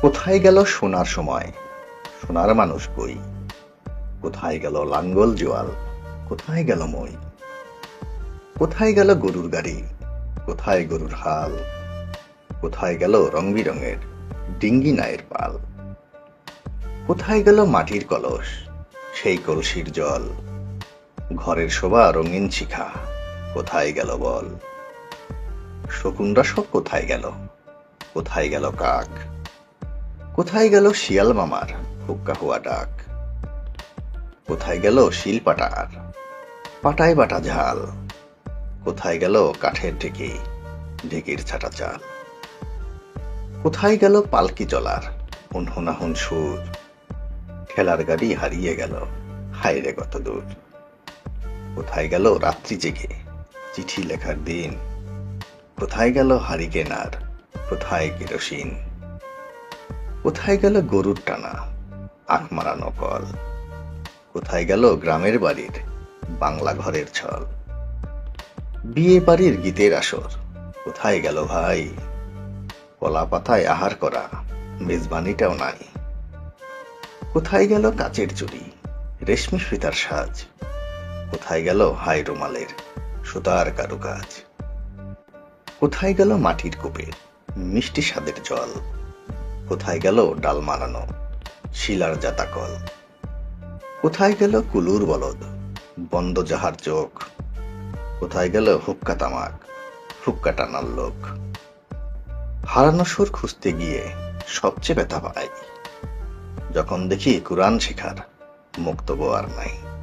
কোথায় গেল সোনার সময়? সোনার মানুষ কই? কোথায় গেল লাঙ্গল জোয়াল? কোথায় গেল মই? কোথায় গেল গরুর গাড়ি? কোথায় গরুর হাল? কোথায় গেল রং বিরঙের ডিঙ্গি নায়ের পাল? কোথায় গেল মাটির কলস, সেই কলসির জল? ঘরের শোভা রঙিন শিখা, কোথায় গেল বল? শকুনরা সব কোথায় গেল? কোথায় গেল কাক? কোথায় গেল শিয়াল মামার হুক্কা হুয়া ডাক? কোথায় গেল শিল পাটার? পাটায় বাটা ঝাল। কোথায় গেল কাঠের ঢেকি, ঢেকির ছাটা চাল? কোথায় গেল পালকি চলার হুন সুর? খেলার গাড়ি হারিয়ে গেল হাইরে কত দূর? কোথায় গেল রাত্রি জেগে, চিঠি লেখার দিন? কোথায় গেল হাড়ি কেনার কোথায় কেরোসিন? কোথায় গেল গরুর টানা? আখ মারানো কল কোথায় গেল গ্রামের বাড়ির বাংলা ঘরের ছল? বিয়ে বাড়ির গীতের আসর। কোথায় গেল ভাই? কলা পাতায় আহার করা, মেজবানিটাও নাই। কোথায় গেল কাচের চুড়ি, রেশমি ফিতার সাজ? কোথায় গেল হাই রুমালের সুতার কারুকাজ? কোথায় গেল মাটির কূপের মিষ্টি স্বাদের জল? কোথায় গেল ডাল মারানো? শিলার জাতাকল। কোথায় গেল কুলুর বলদ? বন্ধ যাহার চোখ। কোথায় গেল হুক্কা তামাক? হুক্কা টানার লোক। হারানো সুর খুঁজতে গিয়ে সবচেয়ে ব্যথা পাই। যখন দেখি কোরআন শেখার মুক্তব আর নাই।